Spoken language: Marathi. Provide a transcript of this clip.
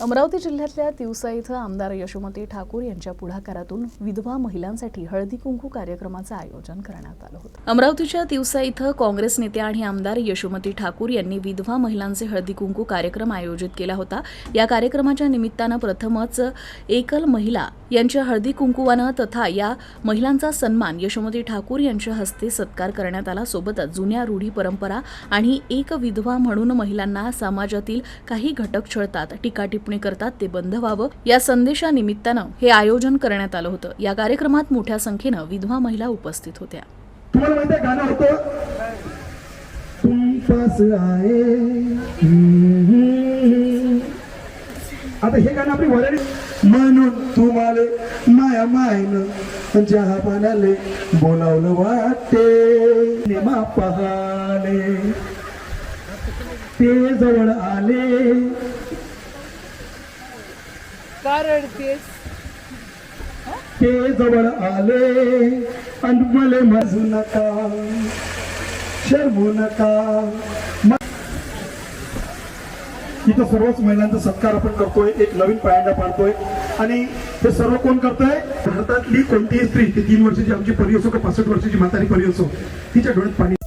अमरावती जिल्ह्यातल्या तिवसा इथं आमदार यशोमती ठाकूर यांच्या पुढाकारातून विधवा महिलांसाठी हळदी कुंकू कार्यक्रमाचं आयोजन करण्यात आलं होतं. अमरावतीच्या तिवसा इथं काँग्रेस नेत्या आणि आमदार यशोमती ठाकूर यांनी विधवा महिलांचे हळदी कुंकू कार्यक्रम आयोजित केला होता. या कार्यक्रमाच्या निमित्तानं प्रथमच एकल महिला यांच्या हळदी कुंकुवानं तथा या महिलांचा सन्मान यशोमती ठाकूर यांच्या हस्ते सत्कार करण्यात आला. सोबतच जुन्या रूढी परंपरा आणि एक विधवा म्हणून महिलांना समाजातील काही घटक छळतात. टीकाटी टिप्पणी करतात ते बंद व्हावं. या संदेशानिमित्तानं हे आयोजन करण्यात आलं होतं. या कार्यक्रमात मोठ्या संख्येनं विधवा महिला उपस्थित होत्या. आता हे गाणं आपली वराडी म्हणून तुम्हाला माया मायन चहा पाण्याले बोलावलं वाटते निमा पहाले. ते जवळ आले. का रडतेस ते जवळ आले आणि मले मजू नका शरमू नका. इथं सर्वच महिलांचा सत्कार आपण करतोय एक नवीन पायंडा पाडतोय. आणि हे सर्व कोण करतोय? भारतातली कोणतीही स्त्री ती तीन वर्षाची आमची परी असो का पासष्ट वर्षाची म्हातारी परी असो तिच्या डोळ्यात पाणी